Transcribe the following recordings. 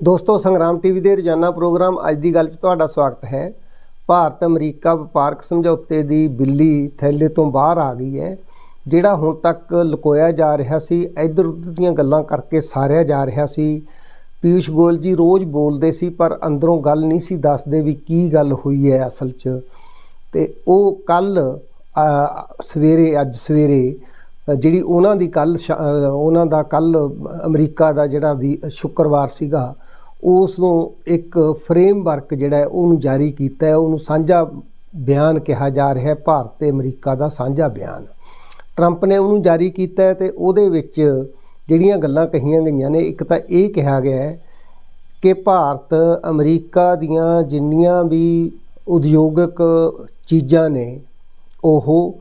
ਦੋਸਤੋ, ਸੰਗਰਾਮ ਟੀਵੀ ਦੇ ਰੋਜ਼ਾਨਾ ਪ੍ਰੋਗਰਾਮ ਅੱਜ ਦੀ ਗੱਲ 'ਚ ਤੁਹਾਡਾ ਸਵਾਗਤ ਹੈ। ਭਾਰਤ ਅਮਰੀਕਾ ਵਪਾਰਕ ਸਮਝੌਤੇ ਦੀ ਬਿੱਲੀ ਥੈਲੇ ਤੋਂ ਬਾਹਰ ਆ ਗਈ ਹੈ, ਜਿਹੜਾ ਹੁਣ ਤੱਕ ਲੁਕੋਇਆ ਜਾ ਰਿਹਾ ਸੀ, ਇੱਧਰ ਉੱਧਰ ਦੀਆਂ ਗੱਲਾਂ ਕਰਕੇ ਸਾਰਿਆ ਜਾ ਰਿਹਾ ਸੀ। ਪੀਯੂਸ਼ ਗੋਇਲ ਜੀ ਰੋਜ਼ ਬੋਲਦੇ ਸੀ, ਪਰ ਅੰਦਰੋਂ ਗੱਲ ਨਹੀਂ ਸੀ ਦੱਸਦੇ ਵੀ ਕੀ ਗੱਲ ਹੋਈ ਹੈ ਅਸਲ 'ਚ। ਤੇ ਉਹ ਕੱਲ ਸਵੇਰੇ, ਅੱਜ ਸਵੇਰੇ, ਜਿਹੜੀ ਉਹਨਾਂ ਦੀ ਕੱਲ ਉਹਨਾਂ ਦਾ ਕੱਲ ਅਮਰੀਕਾ ਦਾ ਜਿਹੜਾ ਵੀ ਸ਼ੁੱਕਰਵਾਰ ਸੀਗਾ ਉਸ ਨੂੰ ਇੱਕ ਫਰੇਮਵਰਕ ਜਿਹੜਾ ਉਹਨੂੰ ਜਾਰੀ ਕੀਤਾ ਹੈ। ਉਹਨੂੰ ਸਾਂਝਾ ਬਿਆਨ ਕਿਹਾ ਜਾ ਰਿਹਾ ਹੈ, ਭਾਰਤ ਤੇ ਅਮਰੀਕਾ ਦਾ ਸਾਂਝਾ ਬਿਆਨ। ਟਰੰਪ ਨੇ ਉਹਨੂੰ ਜਾਰੀ ਕੀਤਾ ਹੈ ਤੇ ਉਹਦੇ ਵਿੱਚ ਜਿਹੜੀਆਂ ਗੱਲਾਂ ਕਹੀਆਂ ਗਈਆਂ ਨੇ, ਇੱਕ ਤਾਂ ਇਹ ਕਿਹਾ ਗਿਆ ਹੈ ਕਿ ਭਾਰਤ ਅਮਰੀਕਾ ਦੀਆਂ ਜਿੰਨੀਆਂ ਵੀ ਉਦਯੋਗਿਕ ਚੀਜ਼ਾਂ ਨੇ, ਉਹ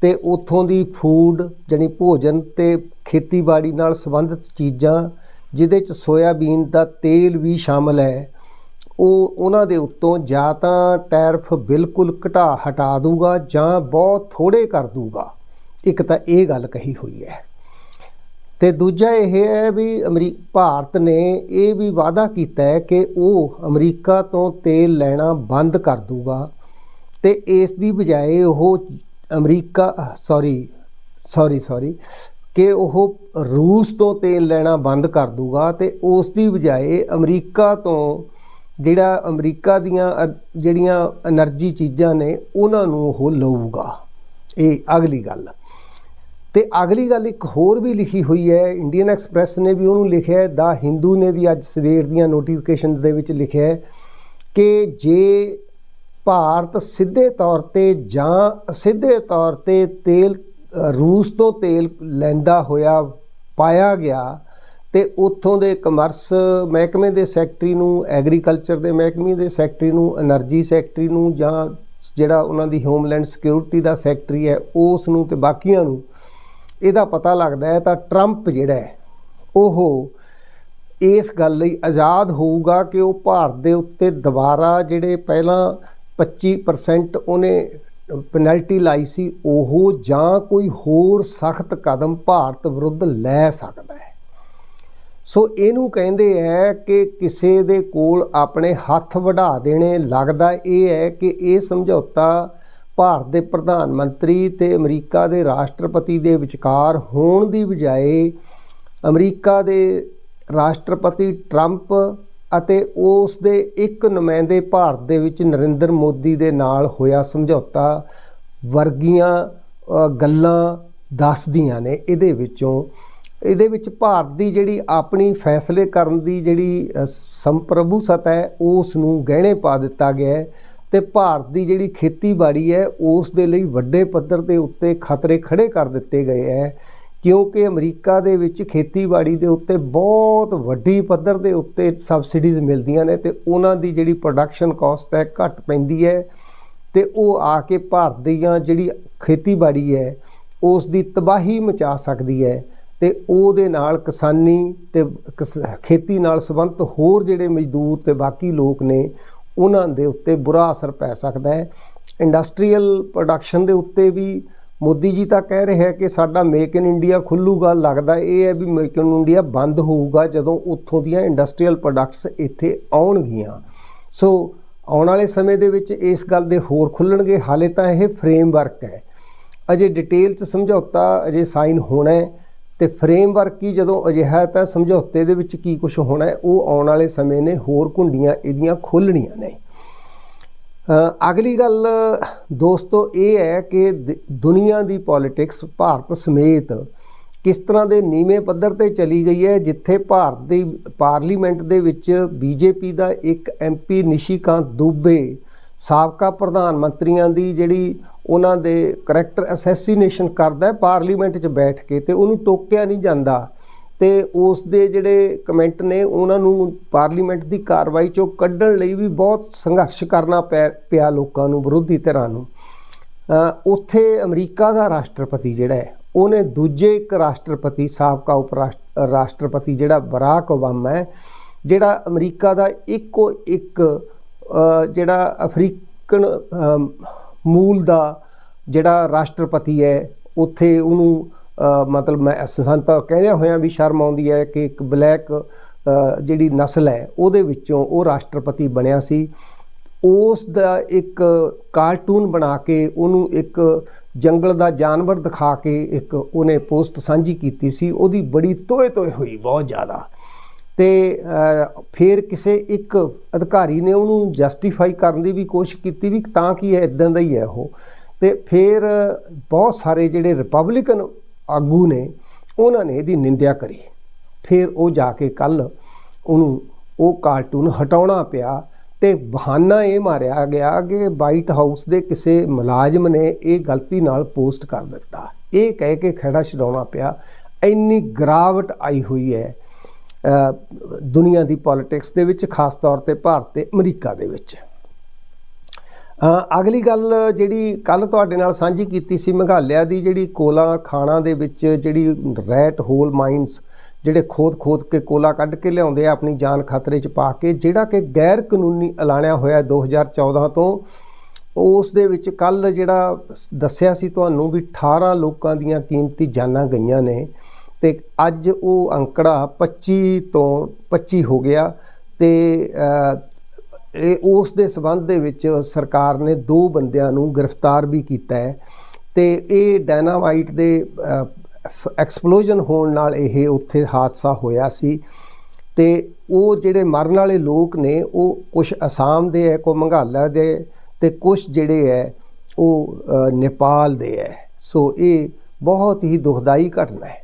ਤੇ ਉਥੋਂ ਦੀ ਫੂਡ ਜਾਨੀ ਭੋਜਨ ਤੇ ਖੇਤੀਬਾੜੀ ਨਾਲ ਸੰਬੰਧਿਤ ਚੀਜ਼ਾਂ ਜਿਹਦੇ ਚ ਸੋਇਆਬੀਨ ਦਾ ਤੇਲ ਵੀ ਸ਼ਾਮਲ ਹੈ, ਉਹ ਉਹਨਾਂ ਦੇ ਉੱਤੋਂ ਜਾਂ ਤਾਂ ਟੈਰਫ ਬਿਲਕੁਲ ਘਟਾ ਹਟਾ ਦੂਗਾ ਜਾਂ ਬਹੁਤ ਥੋੜੇ ਕਰ ਦੂਗਾ। ਇੱਕ ਤਾਂ ਇਹ ਗੱਲ ਕਹੀ ਹੋਈ ਹੈ। ਤੇ ਦੂਜਾ ਇਹ ਹੈ ਵੀ ਅਮਰੀ, ਭਾਰਤ ਨੇ ਇਹ ਵੀ ਵਾਅਦਾ ਕੀਤਾ ਹੈ ਕਿ ਉਹ ਅਮਰੀਕਾ ਤੋਂ ਤੇਲ ਲੈਣਾ ਬੰਦ ਕਰ ਦੂਗਾ ਤੇ ਇਸ ਦੀ ਬਜਾਏ ਉਹ ਅਮਰੀਕਾ ਸੌਰੀ ਸੌਰੀ ਸੌਰੀ ਕਿ ਉਹ ਰੂਸ ਤੋਂ ਤੇਲ ਲੈਣਾ ਬੰਦ ਕਰ ਦੂਗਾ ਤੇ ਉਸ ਦੀ ਬਜਾਏ ਅਮਰੀਕਾ ਤੋਂ ਜਿਹੜਾ ਅਮਰੀਕਾ ਦੀਆਂ ਜਿਹੜੀਆਂ એનર્ਜੀ ਚੀਜ਼ਾਂ ਨੇ, ਉਹਨਾਂ ਨੂੰ ਉਹ ਲਊਗਾ। ਇਹ ਅਗਲੀ ਗੱਲ। ਤੇ ਅਗਲੀ ਗੱਲ ਇੱਕ ਹੋਰ ਵੀ ਲਿਖੀ ਹੋਈ ਹੈ ਇੰਡੀਅਨ ਐਕਸਪ੍ਰੈਸ ਨੇ ਵੀ ਉਹਨੂੰ ਲਿਖਿਆ ਦਾ ਹਿੰਦੂ ਨੇ ਵੀ ਅੱਜ ਸਵੇਰ ਦੀਆਂ ਨੋਟੀਫਿਕੇਸ਼ਨ ਦੇ ਵਿੱਚ ਲਿਖਿਆ ਕਿ ਜੇ ਭਾਰਤ ਸਿੱਧੇ ਤੌਰ ਤੇ ਜਾਂ ਅਸਿੱਧੇ ਤੌਰ ਤੇ ਤੇਲ ਰੂਸ ਤੋਂ ਤੇਲ ਲੈਂਦਾ ਹੋਇਆ ਪਾਇਆ ਗਿਆ ਤੇ ਉੱਥੋਂ ਦੇ ਕਮਰਸ ਮਹਿਕਮੇ ਦੇ ਸੈਕਟਰੀ ਨੂੰ, ਐਗਰੀਕਲਚਰ ਦੇ ਮਹਿਕਮੇ ਦੇ ਸੈਕਟਰੀ ਨੂੰ એનર્ਜੀ ਸੈਕਟਰੀ ਨੂੰ ਜਾਂ ਜਿਹੜਾ ਉਹਨਾਂ ਦੀ ਹੋਮਲੈਂਡ ਸਿਕਿਉਰਿਟੀ ਦਾ ਸੈਕਟਰੀ ਹੈ, ਉਸ ਨੂੰ ਤੇ ਬਾਕੀਆਂ ਨੂੰ, ਇਹਦਾ ਪਤਾ ਲੱਗਦਾ ਹੈ ਤਾਂ ਟਰੰਪ ਜਿਹੜਾ ਉਹ ਇਸ ਗੱਲ ਲਈ ਆਜ਼ਾਦ ਹੋਊਗਾ ਕਿ ਉਹ ਭਾਰਤ ਦੇ ਉੱਤੇ ਦੁਬਾਰਾ ਜਿਹੜੇ ਪਹਿਲਾਂ 25% ਉਹਨੇ ਪੈਨਲਟੀ ਲਾਈ ਸੀ, ਉਹ ਜਾਂ ਕੋਈ ਹੋਰ ਸਖਤ ਕਦਮ ਭਾਰਤ ਵਿਰੁੱਧ ਲੈ ਸਕਦਾ ਹੈ। ਸੋ ਇਹਨੂੰ ਕਹਿੰਦੇ ਹੈ ਕਿ ਕਿਸੇ ਦੇ ਕੋਲ ਆਪਣੇ ਹੱਥ ਵਢਾ ਦੇਣੇ ਲੱਗਦਾ ਇਹ ਹੈ ਕਿ ਇਹ ਸਮਝੌਤਾ ਭਾਰਤ ਦੇ ਪ੍ਰਧਾਨ ਮੰਤਰੀ ਤੇ ਅਮਰੀਕਾ ਦੇ ਰਾਸ਼ਟਰਪਤੀ ਦੇ ਵਿਚਕਾਰ ਹੋਣ ਦੀ ਬਜਾਏ ਅਮਰੀਕਾ ਦੇ ਰਾਸ਼ਟਰਪਤੀ ਟਰੰਪ ਅਤੇ ਉਸ ਦੇ ਇੱਕ ਨੁਮਾਇੰਦੇ ਭਾਰਤ ਦੇ ਵਿੱਚ ਨਰਿੰਦਰ ਮੋਦੀ ਦੇ ਨਾਲ ਹੋਇਆ ਸਮਝੌਤਾ ਵਰਗੀਆਂ ਗੱਲਾਂ ਦੱਸਦੀਆਂ ਨੇ। ਇਹਦੇ ਵਿੱਚੋਂ ਇਹਦੇ ਵਿੱਚ ਭਾਰਤ ਦੀ ਜਿਹੜੀ ਆਪਣੀ ਫੈਸਲੇ ਕਰਨ ਦੀ ਜਿਹੜੀ ਅ, ਸੰਪ੍ਰਭੂ ਸਤਾ ਹੈ ਉਸ ਨੂੰ ਗਹਿਣੇ ਪਾ ਦਿੱਤਾ ਗਿਆ ਹੈ ਤੇ ਭਾਰਤ ਦੀ ਜਿਹੜੀ ਖੇਤੀਬਾੜੀ ਹੈ ਉਸ ਦੇ ਲਈ ਵੱਡੇ ਪੱਧਰ ਦੇ ਉੱਤੇ ਖਤਰੇ ਖੜੇ ਕਰ ਦਿੱਤੇ ਗਏ ਹੈ। ਕਿਉਂਕਿ ਅਮਰੀਕਾ ਦੇ ਵਿੱਚ ਖੇਤੀਬਾੜੀ ਦੇ ਉੱਤੇ ਬਹੁਤ ਵੱਡੀ ਪੱਧਰ ਦੇ ਉੱਤੇ ਸਬਸਿਡੀਜ਼ ਮਿਲਦੀਆਂ ਨੇ ਤੇ ਉਹਨਾਂ ਦੀ ਜਿਹੜੀ ਪ੍ਰੋਡਕਸ਼ਨ ਕਾਸਟ ਹੈ ਘੱਟ ਪੈਂਦੀ ਹੈ ਤੇ ਉਹ ਆ ਕੇ ਭਾਰਤ ਦੀਆਂ ਜਿਹੜੀ ਖੇਤੀਬਾੜੀ ਹੈ ਉਸ ਦੀ ਤਬਾਹੀ ਮਚਾ ਸਕਦੀ ਹੈ ਤੇ ਉਹਦੇ ਨਾਲ ਕਿਸਾਨੀ ਤੇ ਕਿਸ- ਖੇਤੀ ਨਾਲ ਸੰਬੰਧਿਤ ਹੋਰ ਜਿਹੜੇ ਮਜ਼ਦੂਰ ਤੇ ਬਾਕੀ ਲੋਕ ਨੇ, ਉਹਨਾਂ ਦੇ ਉੱਤੇ ਬੁਰਾ ਅਸਰ ਪੈ ਸਕਦਾ ਹੈ। ਇੰਡਸਟਰੀਅਲ ਪ੍ਰੋਡਕਸ਼ਨ ਦੇ ਉੱਤੇ ਵੀ ਮੋਦੀ ਜੀ ਤਾਂ ਕਹਿ ਰਿਹਾ ਕਿ ਸਾਡਾ ਮੇਕ ਇਨ ਇੰਡੀਆ ਖੁੱਲੂਗਾ, ਲੱਗਦਾ ਇਹ ਹੈ ਵੀ ਮੇਕ ਇਨ ਇੰਡੀਆ ਬੰਦ ਹੋਊਗਾ ਜਦੋਂ ਉੱਥੋਂ ਦੀਆਂ ਇੰਡਸਟਰੀਅਲ ਪ੍ਰੋਡਕਟਸ ਇੱਥੇ ਆਉਣਗੀਆਂ। ਸੋ ਆਉਣ ਵਾਲੇ ਸਮੇਂ ਦੇ ਵਿੱਚ ਇਸ ਗੱਲ ਦੇ ਹੋਰ ਖੁੱਲਣਗੇ, ਹਾਲੇ ਤਾਂ ਇਹ ਫਰੇਮਵਰਕ ਹੈ। ਅਜੇ ਡਿਟੇਲ ਚ ਸਮਝੌਤਾ ਅਜੇ ਸਾਈਨ ਹੋਣਾ ਹੈ ਤੇ ਫਰੇਮਵਰਕ ਹੀ ਜਦੋਂ ਅਜਿਹਾ ਤਾਂ ਸਮਝੌਤੇ ਦੇ ਵਿੱਚ ਕੀ ਕੁਝ ਹੋਣਾ ਉਹ ਆਉਣ ਵਾਲੇ ਸਮੇਂ ਨੇ ਹੋਰ ਕੁੰਡੀਆਂ ਇਹਦੀਆਂ ਖੋਲਣੀਆਂ ਨੇ। ਅਗਲੀ ਗੱਲ, ਦੋਸਤੋ, ਇਹ ਹੈ ਕਿ ਦੁਨੀਆ ਦੀ ਪੋਲਿਟਿਕਸ ਭਾਰਤ ਸਮੇਤ ਕਿਸ ਤਰ੍ਹਾਂ ਦੇ ਨੀਵੇਂ ਪੱਧਰ ਤੇ ਚਲੀ ਗਈ ਹੈ, ਜਿੱਥੇ ਭਾਰਤ ਦੀ ਪਾਰਲੀਮੈਂਟ ਦੇ ਵਿੱਚ ਬੀਜੇਪੀ ਦਾ ਇੱਕ ਐਮਪੀ ਨਿਸ਼ੀਕਾਂਤ ਦੁਬੇ ਸਾਬਕਾ ਪ੍ਰਧਾਨ ਮੰਤਰੀਆਂ ਦੀ ਜਿਹੜੀ ਉਹਨਾਂ ਦੇ ਕਰੈਕਟਰ ਅਸੈਸੀਨੇਸ਼ਨ ਕਰਦਾ ਪਾਰਲੀਮੈਂਟ 'ਚ ਬੈਠ ਕੇ ਤੇ ਉਹਨੂੰ ਟੋਕਿਆ ਨਹੀਂ ਜਾਂਦਾ। ਤੇ ਉਸ ਦੇ ਜਿਹੜੇ ਕਮੈਂਟ ਨੇ, ਉਹਨਾਂ ਨੂੰ ਪਾਰਲੀਮੈਂਟ ਦੀ ਕਾਰਵਾਈ ਚੋਂ ਕੱਢਣ ਲਈ ਵੀ ਬਹੁਤ ਸੰਘਰਸ਼ ਕਰਨਾ ਪੈ- ਪਿਆ ਲੋਕਾਂ ਨੂੰ, ਵਿਰੋਧੀ ਧਿਰਾਂ ਨੂੰ। ਉੱਥੇ ਅਮਰੀਕਾ ਦਾ ਰਾਸ਼ਟਰਪਤੀ ਜਿਹੜਾ ਹੈ, ਉਹਨੇ ਦੂਜੇ ਇੱਕ ਰਾਸ਼ਟਰਪਤੀ, ਸਾਬਕਾ ਉਪ ਰਾਸ਼ਟ- ਰਾਸ਼ਟਰਪਤੀ ਜਿਹੜਾ ਬਰਾਕ ਓਬਾਮਾ ਹੈ, ਜਿਹੜਾ ਅਮਰੀਕਾ ਦਾ ਇੱਕੋ ਇੱਕ ਜਿਹੜਾ ਅਫਰੀਕਨ ਮੂਲ ਦਾ ਜਿਹੜਾ ਰਾਸ਼ਟਰਪਤੀ ਹੈ, ਉੱਥੇ ਉਹਨੂੰ ਮਤਲਬ ਮੈਂ ਸੰਤ ਕਹਿੰਦਿਆਂ ਹੋਇਆਂ ਵੀ ਸ਼ਰਮ ਆਉਂਦੀ ਹੈ ਕਿ ਇੱਕ ਬਲੈਕ ਜਿਹੜੀ ਨਸਲ ਹੈ, ਉਹਦੇ ਵਿੱਚੋਂ ਉਹ ਰਾਸ਼ਟਰਪਤੀ ਬਣਿਆ ਸੀ। ਉਸ ਦਾ ਇੱਕ ਕਾਰਟੂਨ ਬਣਾ ਕੇ ਉਹਨੂੰ ਇੱਕ ਜੰਗਲ ਦਾ ਜਾਨਵਰ ਦਿਖਾ ਕੇ ਇੱਕ ਉਹਨੇ ਪੋਸਟ ਸਾਂਝੀ ਕੀਤੀ ਸੀ। ਉਹਦੀ ਬੜੀ ਤੋਏ ਤੋਏ ਹੋਈ, ਬਹੁਤ ਜ਼ਿਆਦਾ। ਤੇ ਫਿਰ ਕਿਸੇ ਇੱਕ ਅਧਿਕਾਰੀ ਨੇ ਉਹਨੂੰ ਜਸਟੀਫਾਈ ਕਰਨ ਦੀ ਵੀ ਕੋਸ਼ਿਸ਼ ਕੀਤੀ ਵੀ ਤਾਂ ਕਿ ਇਹ ਇਦਾਂ ਦਾ ਹੀ ਹੈ ਉਹ। ਤੇ ਫਿਰ ਬਹੁਤ ਸਾਰੇ ਜਿਹੜੇ ਰਿਪਬਲਿਕਨ ਆਗੂ ਨੇ, ਉਹਨਾਂ ਨੇ ਇਹਦੀ ਨਿੰਦਿਆ ਕਰੀ। ਫਿਰ ਉਹ ਜਾ ਕੇ ਕੱਲ ਉਹਨੂੰ, ਉਹ ਕਾਰਟੂਨ ਹਟਾਉਣਾ ਪਿਆ ਤੇ ਬਹਾਨਾ ਇਹ ਮਾਰਿਆ ਗਿਆ ਕਿ ਵਾਈਟ ਹਾਊਸ ਦੇ ਕਿਸੇ ਮੁਲਾਜ਼ਮ ਨੇ ਇਹ ਗਲਤੀ ਨਾਲ ਪੋਸਟ ਕਰ ਦਿੱਤਾ। ਇਹ ਕਹਿ ਕੇ ਖੜਾ ਛਡਾਉਣਾ ਪਿਆ। ਇੰਨੀ ਗਰਾਵਟ ਆਈ ਹੋਈ ਹੈ ਦੁਨੀਆ ਦੀ ਪੋਲਿਟਿਕਸ ਦੇ ਵਿੱਚ, ਖਾਸ ਤੌਰ ਤੇ ਭਾਰਤ ਤੇ ਅਮਰੀਕਾ ਦੇ ਵਿੱਚ। ਅਗਲੀ ਗੱਲ ਜਿਹੜੀ ਕੱਲ ਤੁਹਾਡੇ ਨਾਲ ਸਾਂਝੀ ਕੀਤੀ ਸੀ ਮੇਘਾਲਿਆ ਦੀ ਜਿਹੜੀ ਕੋਲਾ ਖਾਣਾ ਦੇ ਵਿੱਚ ਜਿਹੜੀ ਰੈਟ ਹੋਲ ਮਾਈਨਸ ਜਿਹੜੇ ਖੋਦ-ਖੋਦ ਕੇ ਕੋਲਾ ਕੱਢ ਕੇ ਲਿਆਉਂਦੇ ਆ ਆਪਣੀ ਜਾਨ ਖਤਰੇ 'ਚ ਪਾ ਕੇ, ਜਿਹੜਾ ਕਿ ਗੈਰ ਕਾਨੂੰਨੀ ਐਲਾਨਿਆ ਹੋਇਆ 2014 ਤੋਂ, ਉਸ ਦੇ ਵਿੱਚ ਕੱਲ ਜਿਹੜਾ ਦੱਸਿਆ ਸੀ ਤੁਹਾਨੂੰ ਵੀ 18 ਲੋਕਾਂ ਦੀਆਂ ਕੀਮਤੀ ਜਾਨਾਂ ਗਈਆਂ ਨੇ ਤੇ ਅੱਜ ਉਹ ਅੰਕੜਾ 25 ਤੋਂ 25 ਹੋ ਗਿਆ ਤੇ ਇਹ ਉਸ ਦੇ ਸਬੰਧ ਦੇ ਵਿੱਚ ਸਰਕਾਰ ਨੇ ਦੋ ਬੰਦਿਆਂ ਨੂੰ ਗ੍ਰਿਫਤਾਰ ਵੀ ਕੀਤਾ ਹੈ ਤੇ ਇਹ ਡਾਇਨਾਮਾਈਟ ਦੇ ਐਕਸਪਲੋਜਨ ਹੋਣ ਨਾਲ ਇਹ ਉੱਥੇ ਹਾਦਸਾ ਹੋਇਆ ਸੀ ਤੇ ਉਹ ਜਿਹੜੇ ਮਰਨ ਵਾਲੇ ਲੋਕ ਨੇ, ਉਹ ਕੁਝ ਅਸਾਮ ਦੇ ਹੈ ਕੋ ਮੰਗਾਲਾ ਦੇ ਤੇ ਕੁਝ ਜਿਹੜੇ ਹੈ, ਉਹ ਨੇਪਾਲ ਦੇ ਹੈ। ਸੋ ਇਹ ਬਹੁਤ ਹੀ ਦੁਖਦਾਈ ਘਟਨਾ ਹੈ।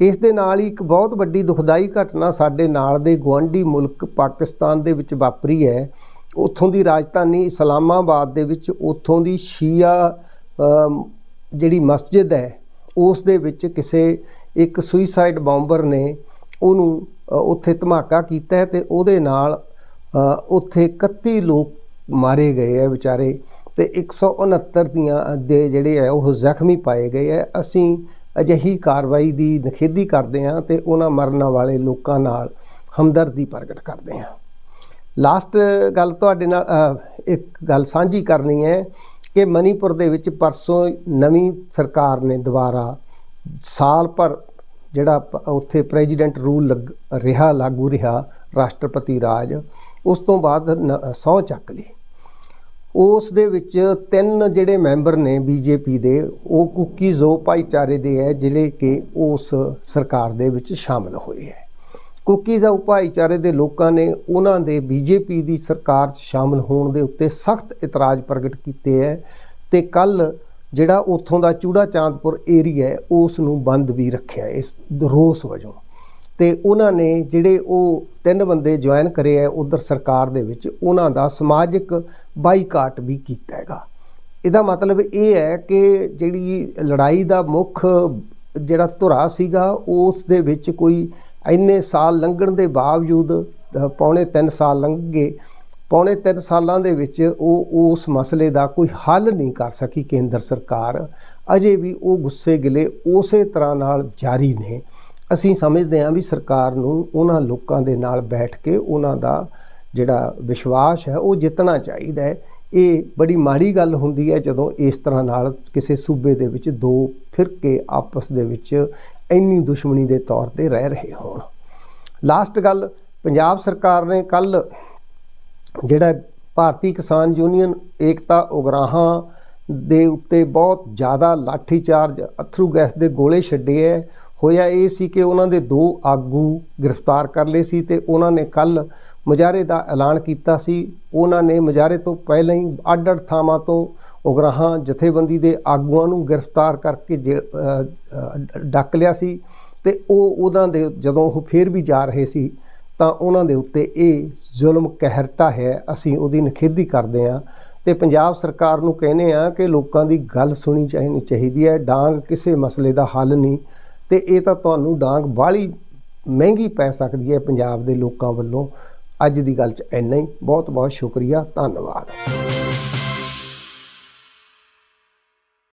ਇਸ ਦੇ ਨਾਲ ਹੀ ਇੱਕ ਬਹੁਤ ਵੱਡੀ ਦੁਖਦਾਈ ਘਟਨਾ ਸਾਡੇ ਨਾਲ ਦੇ ਗੁਆਂਢੀ ਮੁਲਕ ਪਾਕਿਸਤਾਨ ਦੇ ਵਿੱਚ ਵਾਪਰੀ ਹੈ। ਉੱਥੋਂ ਦੀ ਰਾਜਧਾਨੀ ਇਸਲਾਮਾਬਾਦ ਦੇ ਵਿੱਚ ਉੱਥੋਂ ਦੀ ਸ਼ੀਆ ਜਿਹੜੀ ਮਸਜਿਦ ਹੈ, ਉਸ ਦੇ ਵਿੱਚ ਕਿਸੇ ਇੱਕ ਸੁਈਸਾਈਡ ਬੰਬਰ ਨੇ ਉਹਨੂੰ ਉੱਥੇ ਧਮਾਕਾ ਕੀਤਾ ਹੈ ਤੇ ਉਹਦੇ ਨਾਲ ਉੱਥੇ 31 ਲੋਕ ਮਾਰੇ ਗਏ ਹੈ ਵਿਚਾਰੇ ਤੇ 169 ਦੀਆਂ ਦੇ ਜਿਹੜੇ ਹੈ ਉਹ ਜ਼ਖਮੀ ਪਾਏ ਗਏ ਹੈ। ਅਸੀਂ ਅਜਿਹੀ ਕਾਰਵਾਈ ਦੀ ਨਿਖੇਧੀ ਕਰਦੇ ਹਾਂ ਤੇ ਉਹਨਾਂ ਮਰਨ ਵਾਲੇ ਲੋਕਾਂ ਨਾਲ ਹਮਦਰਦੀ ਪ੍ਰਗਟ ਕਰਦੇ ਹਾਂ। ਲਾਸਟ ਗੱਲ ਤੁਹਾਡੇ ਨਾਲ ਇੱਕ ਗੱਲ ਸਾਂਝੀ ਕਰਨੀ ਹੈ ਕਿ ਮਨੀਪੁਰ ਦੇ ਵਿੱਚ ਪਰਸੋਂ ਨਵੀਂ ਸਰਕਾਰ ਨੇ ਦੁਬਾਰਾ ਸਾਲ ਭਰ ਜਿਹੜਾ ਪ- ਉੱਥੇ ਪ੍ਰੈਜ਼ੀਡੈਂਟ ਰੂਲ ਲੱਗ, ਰਿਹਾ, ਲਾਗੂ ਰਿਹਾ ਰਾਸ਼ਟਰਪਤੀ ਰਾਜ, ਉਸ ਤੋਂ ਬਾਅਦ ਸਹੁੰ ਚੱਕ ਲਈ। ਉਸ ਦੇ ਵਿੱਚ ਤਿੰਨ ਜਿਹੜੇ ਮੈਂਬਰ ਨੇ ਬੀਜੇਪੀ ਦੇ, ਉਹ ਕੁਕੀਜ਼ੋ ਭਾਈਚਾਰੇ ਦੇ ਹੈ, ਜਿਹੜੇ ਕਿ ਉਸ ਸਰਕਾਰ ਦੇ ਵਿੱਚ ਸ਼ਾਮਲ ਹੋਏ ਹੈ। ਕੁਕੀਜ਼ੋ ਭਾਈਚਾਰੇ ਦੇ ਲੋਕਾਂ ਨੇ ਉਹਨਾਂ ਦੇ ਬੀਜੇਪੀ ਦੀ ਸਰਕਾਰ 'ਚ ਸ਼ਾਮਲ ਹੋਣ ਦੇ ਉੱਤੇ ਸਖਤ ਇਤਰਾਜ਼ ਪ੍ਰਗਟ ਕੀਤੇ ਹੈ ਤੇ ਕੱਲ ਜਿਹੜਾ ਉੱਥੋਂ ਦਾ ਚੂੜਾ ਚਾਂਦਪੁਰ ਏਰੀਆ ਉਸ ਨੂੰ ਬੰਦ ਵੀ ਰੱਖਿਆ ਇਸ ਰੋਸ ਵਜੋਂ। ਤੇ ਉਹਨਾਂ ਨੇ ਜਿਹੜੇ ਉਹ ਤਿੰਨ ਬੰਦੇ ਜੁਆਇਨ ਕਰੇ ਹੈ ਉਧਰ ਸਰਕਾਰ ਦੇ ਵਿੱਚ, ਉਹਨਾਂ ਦਾ ਸਮਾਜਿਕ ਬਾਈਕਾਟ ਵੀ ਕੀਤਾ ਹੈਗਾ। ਇਹਦਾ ਮਤਲਬ ਇਹ ਹੈ ਕਿ ਜਿਹੜੀ ਲੜਾਈ ਦਾ ਮੁੱਖ ਜਿਹੜਾ ਧੁਰਾ ਸੀਗਾ, ਉਸ ਦੇ ਵਿੱਚ ਕੋਈ ਇੰਨੇ ਸਾਲ ਲੰਘਣ ਦੇ ਬਾਵਜੂਦ ਪੌਣੇ 3 ਸਾਲ ਲੰਘ ਗਏ, ਪੌਣੇ 3 ਸਾਲਾਂ ਦੇ ਵਿੱਚ ਉਹ ਉਸ ਮਸਲੇ ਦਾ ਕੋਈ ਹੱਲ ਨਹੀਂ ਕਰ ਸਕੀ ਕੇਂਦਰ ਸਰਕਾਰ। ਅਜੇ ਵੀ ਉਹ ਗੁੱਸੇ ਗਿਲੇ ਉਸੇ ਤਰ੍ਹਾਂ ਨਾਲ ਜਾਰੀ ਨੇ। ਅਸੀਂ ਸਮਝਦੇ ਹਾਂ ਵੀ ਸਰਕਾਰ ਨੂੰ ਉਹਨਾਂ ਲੋਕਾਂ ਦੇ ਨਾਲ ਬੈਠ ਕੇ ਉਹਨਾਂ ਦਾ ਜਿਹੜਾ ਵਿਸ਼ਵਾਸ ਹੈ, ਉਹ ਜਿੱਤਣਾ ਚਾਹੀਦਾ ਹੈ। ਇਹ ਬੜੀ ਮਾੜੀ ਗੱਲ ਹੁੰਦੀ ਹੈ ਜਦੋਂ ਇਸ ਤਰ੍ਹਾਂ ਨਾਲ ਕਿਸੇ ਸੂਬੇ ਦੇ ਵਿੱਚ ਦੋ ਫਿਰਕੇ ਆਪਸ ਦੇ ਵਿੱਚ ਇੰਨੀ ਦੁਸ਼ਮਣੀ ਦੇ ਤੌਰ ਤੇ ਰਹਿ ਰਹੇ ਹੋਣ। ਲਾਸਟ ਗੱਲ, ਪੰਜਾਬ ਸਰਕਾਰ ਨੇ ਕੱਲ ਜਿਹੜਾ ਭਾਰਤੀ ਕਿਸਾਨ ਯੂਨੀਅਨ ਏਕਤਾ ਉਗਰਾਹਾਂ ਦੇ ਉੱਤੇ ਬਹੁਤ ਜ਼ਿਆਦਾ ਲਾਠੀਚਾਰਜ, ਅਥਰੂ ਗੈਸ ਦੇ ਗੋਲੇ ਛੱਡੇ ਹੈ। ਹੋਇਆ ਇਹ ਸੀ ਕਿ ਉਹਨਾਂ ਦੇ ਦੋ ਆਗੂ ਗ੍ਰਿਫਤਾਰ ਕਰ ਲਏ ਸੀ ਤੇ ਉਹਨਾਂ ਨੇ ਕੱਲ ਮੁਜ਼ਾਹਰੇ ਦਾ ਐਲਾਨ ਕੀਤਾ ਸੀ। ਉਹਨਾਂ ਨੇ ਮੁਜ਼ਾਹਰੇ ਤੋਂ ਪਹਿਲਾਂ ਹੀ ਅੱਡ-ਅੱਡ ਥਾਵਾਂ ਤੋਂ ਉਗਰਾਹਾਂ, ਜਥੇਬੰਦੀ ਦੇ ਆਗੂਆਂ ਨੂੰ ਗ੍ਰਿਫਤਾਰ ਕਰਕੇ ਜੇ- ਡੱਕ ਲਿਆ ਸੀ ਤੇ ਉਹ ਉਹਨਾਂ ਦੇ ਜਦੋਂ ਉਹ ਫੇਰ ਵੀ ਜਾ ਰਹੇ ਸੀ ਤਾਂ ਉਹਨਾਂ ਦੇ ਉੱਤੇ ਇਹ ਜ਼ੁਲਮ ਕਹਿਰਟਾ ਹੈ, ਅਸੀਂ ਉਹਦੀ ਨਿਖੇਧੀ ਕਰਦੇ ਹਾਂ ਤੇ ਪੰਜਾਬ ਸਰਕਾਰ ਨੂੰ ਕਹਿੰਦੇ ਆ ਕਿ ਲੋਕਾਂ ਦੀ ਗੱਲ ਸੁਣੀ ਚਾਹੀਦੀ ਚਾਹੀਦੀ ਹੈ, ਡਾਂਗ ਕਿਸੇ ਮਸਲੇ ਦਾ ਹੱਲ ਨਹੀਂ ਤੇ ਇਹ ਤਾਂ ਤੁਹਾਨੂੰ ਡਾਂਗ ਬਾਹਲੀ ਮਹਿੰਗੀ ਪੈ ਸਕਦੀ ਹੈ ਪੰਜਾਬ ਦੇ ਲੋਕਾਂ ਵੱਲੋਂ। ਅੱਜ ਦੀ ਗੱਲ 'ਚ ਇੰਨਾ ਹੀ। ਬਹੁਤ ਬਹੁਤ ਸ਼ੁਕਰੀਆ। ਧੰਨਵਾਦ।